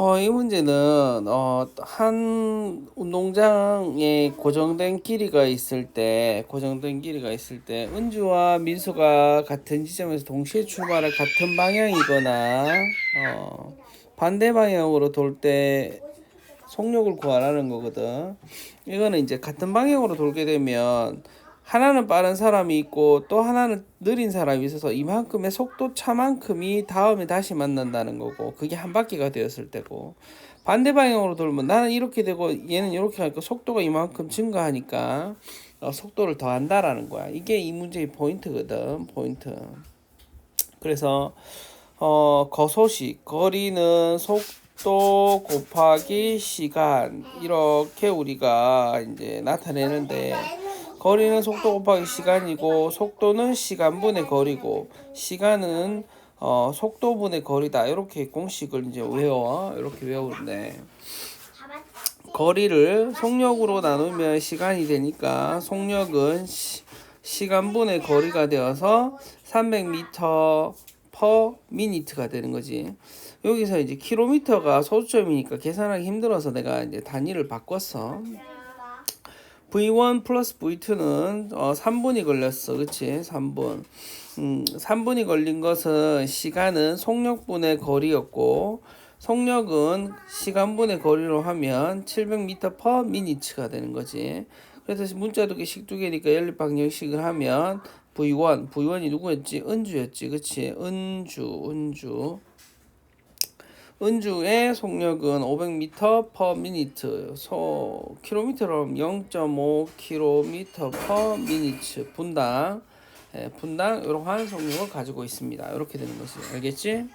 어, 이 문제는, 어, 한 운동장에 고정된 길이가 있을 때, 고정된 길이가 있을 때, 은주와 민수가 같은 지점에서 동시에 출발할 같은 방향이거나, 어, 반대 방향으로 돌 때 속력을 구하라는 거거든. 이거는 이제 같은 방향으로 돌게 되면, 하나는 빠른 사람이 있고 또 하나는 느린 사람이 있어서 이만큼의 속도 차만큼이 다음에 다시 만난다는 거고 그게 한 바퀴가 되었을 때고 반대 방향으로 돌면 나는 이렇게 되고 얘는 이렇게 하니까 속도가 이만큼 증가하니까 어, 속도를 더 한다라는 거야. 이게 이 문제의 포인트거든 포인트. 그래서 어 거소식 거리는 속도 곱하기 시간 이렇게 우리가 이제 나타내는데 거리는 속도 곱하기 시간이고 속도는 시간분의 거리고 시간은 어, 속도분의 거리다 이렇게 공식을 이제 외워 이렇게 외우는데 거리를 속력으로 나누면 시간이 되니까 속력은 시, 시간분의 거리가 되어서 300m per minute가 되는 거지. 여기서 이제 킬로미터가 소수점이니까 계산하기 힘들어서 내가 이제 단위를 바꿨어. V1 플러스 V2는 어, 3분이 걸렸어. 그치? 3분. 음, 3분이 걸린 것은 시간은 속력분의 거리였고 속력은 시간분의 거리로 하면 700m per minute가 되는 거지. 그래서 문자 두 개, 식두 개니까 연립방정식을 하면 V1, V1이 누구였지? 은주였지. 그치? 은주, 은주. 은주의 속력은 500m per minute, 소 킬로미터로 0.5 km per minute 분당, 예, 분당 이러한 속력을 가지고 있습니다. 이렇게 되는 것이 알겠지?